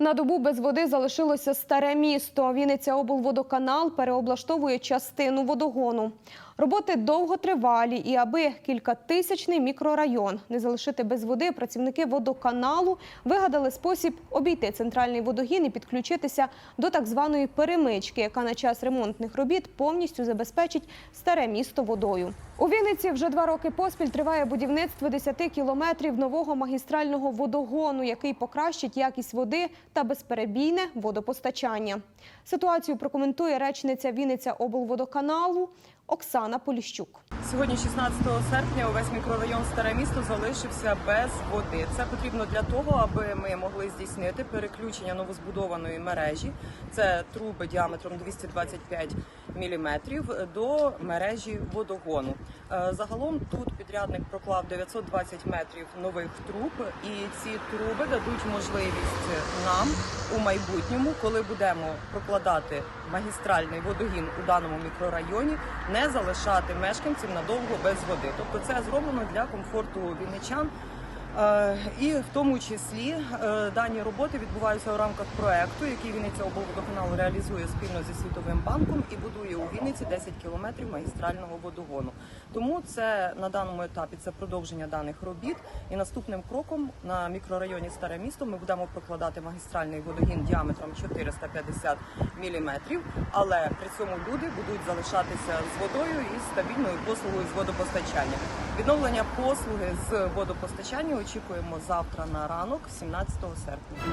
На добу без води залишилося старе місто. Вінниця облводоканал переоблаштовує частину водогону. Роботи довготривалі, і аби кількатисячний мікрорайон не залишити без води, працівники водоканалу вигадали спосіб обійти центральний водогін і підключитися до так званої перемички, яка на час ремонтних робіт повністю забезпечить старе місто водою. У Вінниці вже два роки поспіль триває будівництво 10 кілометрів нового магістрального водогону, який покращить якість води та безперебійне водопостачання. Ситуацію прокоментує речниця Вінниця облводоканалу Оксана Поліщук. Сьогодні, 16 серпня, увесь мікрорайон Старе місто залишився без води. Це потрібно для того, аби ми могли здійснити переключення новозбудованої мережі. Це труби діаметром 225 мм до мережі водогону. Е, Загалом тут підрядник проклав 920 метрів нових труб, і ці труби дадуть можливість нам у майбутньому, коли будемо прокладати магістральний водогін у даному мікрорайоні, не залишати мешканців надовго без води. Тобто це зроблено для комфорту вінничан. Е, І в тому числі е, дані роботи відбуваються у рамках проекту, який Вінниця облводоканал реалізує спільно зі Світовим банком і будує у Вінниці 10 кілометрів магістрального водогону. Тому це на даному етапі це продовження даних робіт. І наступним кроком на мікрорайоні Старе місто ми будемо прокладати магістральний водогін діаметром 450 міліметрів. Але при цьому люди будуть залишатися з водою і стабільною послугою з водопостачання. Відновлення послуги з водопостачання очікуємо завтра на ранок, 17 серпня.